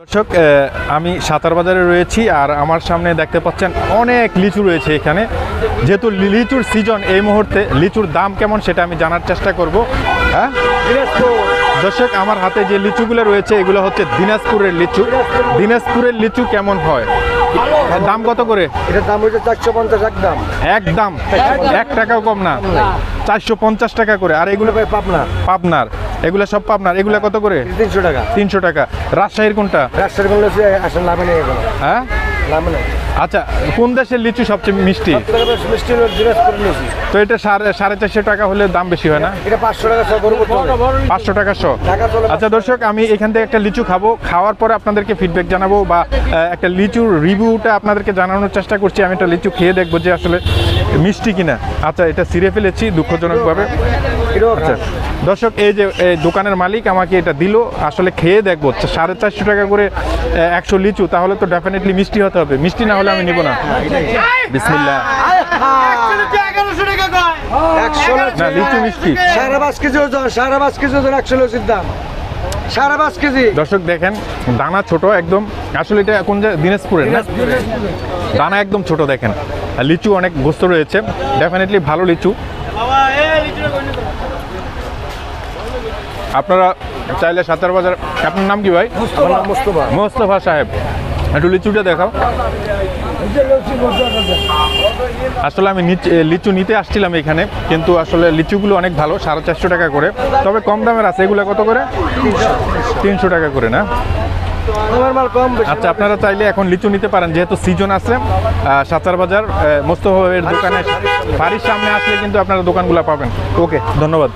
দর্শক আমি সাতার বাজারে রয়েছি আর আমার সামনে দেখতে পাচ্ছেন অনেক লিচু রয়েছে এখানে। যেহেতু লিচুর সিজন এই মুহূর্তে লিচুর দাম কেমন সেটা আমি জানার চেষ্টা করব হ্যাঁ? দর্শক আমার হাতে যে লিচুগুলো রয়েছে এগুলো হচ্ছে দিনাজপুরের লিচু। দিনাজপুরের লিচু কেমন হয়? দাম কত করে? এটার দাম হচ্ছে চারশো পঞ্চাশ একদম। একদম? এক টাকাও কম না। চারশো পঞ্চাশ টাকা করে। আর এগুলো পাবনা। পাবনার। এগুলো সব পাবনার? এগুলো কত করে? তিনশো টাকা। তিনশো টাকা। রাজশাহীর কোনটা? আসলে লাভে নেই হ্যাঁ? লাভে নেই। আচ্ছা কোন দেশের লিচু সবচেয়ে মিষ্টি? তো এটা সাড়ে সাড়ে চারশো টাকা হলে দাম বেশি হয় না? এটা পাঁচশো টাকা পাঁচশো টাকা শো। আচ্ছা দর্শক আমি এখান থেকে একটা লিচু খাব। খাওয়ার পরে আপনাদেরকে ফিডব্যাক জানাব বা একটা লিচুর রিভিউটা আপনাদেরকে জানানোর চেষ্টা করছি। আমি একটা লিচু খেয়ে দেখব যে আসলে মিষ্টি কিনা? আচ্ছা এটা ছিঁড়ে ফেলেছি দুঃখজনকভাবে। আচ্ছা দর্শক এই যে এই দোকানের মালিক আমাকে এটা দিল আসলে খেয়ে দেখব। সাড়ে চারশো টাকা করে একশো লিচু তাহলে তো ডেফিনেটলি মিষ্টি হতে হবে। মিষ্টি না হলে আমি নিব না। না লিচু মিষ্টি। সাড়ে পাঁচ কেজি ওজন সাড়ে পাঁচ কেজি ওজন একশো লসির দাম। সাড়ে পাঁচ কেজি। দর্শক দেখেন দানা ছোট একদম। আসলে এটা কোন জায়গা দিনাজপুরের না? দানা একদম ছোট দেখেন। লিচু অনেক গোস্ত রয়েছে। ডেফিনেটলি ভালো লিচু। আপনারা চাইলে সাতার বাজার আপনার নাম কি ভাই? মোস্তফা। মোস্তফা। সাহেব। একটু লিচুটা দেখাও। আসলে আমি লিচু নিতে আসছিলাম এখানে কিন্তু আসলে লিচুগুলো অনেক ভালো সাড়ে চারশো টাকা করে। তবে কম দামের আছে এগুলো কত করে? তিনশো টাকা করে না? আচ্ছা আপনারা চাইলে এখন লিচু নিতে পারেন যেহেতু সিজন আছে আহ, সাচার বাজার মোস্তফা দোকানে বাড়ির সামনে আসলে কিন্তু আপনারা দোকানগুলো পাবেন। ওকে ধন্যবাদ।